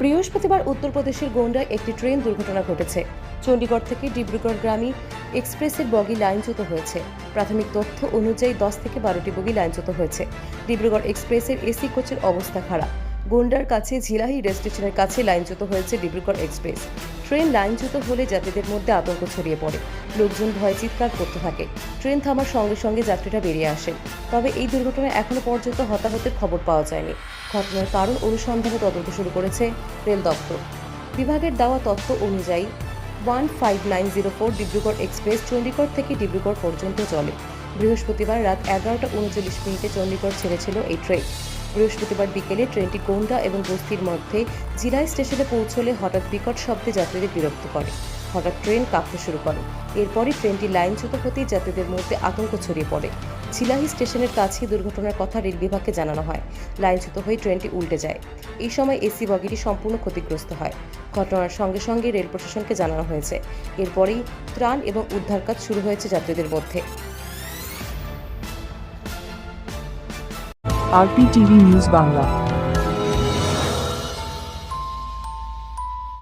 বৃহস্পতিবার উত্তরপ্রদেশের গোন্ডায় একটি ট্রেন দুর্ঘটনা ঘটেছে। চণ্ডীগড় থেকে ডিব্রুগড় গ্রামী এক্সপ্রেসের বগি লাইনচ্যুত হয়েছে। প্রাথমিক তথ্য অনুযায়ী দশ থেকে বারোটি বগি লাইনচ্যুত হয়েছে। ডিব্রুগড় এক্সপ্রেসের এসি কোচের অবস্থা খারাপ। গোন্ডার কাছে ঝিলাহি রেল স্টেশনের কাছে লাইনচ্যুত হয়েছে ডিব্রুগড় এক্সপ্রেস। ট্রেন লাইনচ্যুত হলে যাত্রীদের মধ্যে আতঙ্ক ছড়িয়ে পড়ে। লোকজন ভয়ে চিৎকার করতে থাকে। ট্রেন থামার সঙ্গে সঙ্গে যাত্রীরা বেরিয়ে আসেন তবে এই দুর্ঘটনায় এখনও পর্যন্ত হতাহতের খবর পাওয়া যায়নি। ঘটনার কারণ অনুসন্ধানে তদন্ত শুরু করেছে রেল দপ্তর। বিভাগের দেওয়া তথ্য অনুযায়ী, one five nine zero four Dibrugarh express Chandigarh থেকে ডিব্রুগড় পর্যন্ত চলে। বৃহস্পতিবার রাত এগারোটা উনচল্লিশ মিনিটে চণ্ডীগড় ছেড়েছিল এই ট্রেন। বৃহস্পতিবার বিকেলে ট্রেনটি গোন্ডা এবং বস্তির মধ্যে জিরাই স্টেশনে পৌঁছলে হঠাৎ বিকট শব্দে যাত্রীদের বিরক্ত করে। হঠাৎ ট্রেন কাঁপতে শুরু করে। এরপরই ট্রেনটি লাইনচ্যুত হতেই যাত্রীদের মধ্যে আতঙ্ক ছড়িয়ে পড়ে। ঝিলাহি স্টেশনের কাছে দুর্ঘটনার কথা রেল বিভাগকে জানানো হয়। লাইনচ্যুত হয়ে ট্রেনটি উল্টে যায়। এই সময় এসি বগিটি সম্পূর্ণ ক্ষতিগ্রস্ত হয়। ঘটনার সঙ্গে সঙ্গে রেল প্রশাসনকে জানানো হয়েছে। এরপরেই ত্রাণ এবং উদ্ধার কাজ শুরু হয়েছে যাত্রীদের মধ্যে। RPTV news Bangla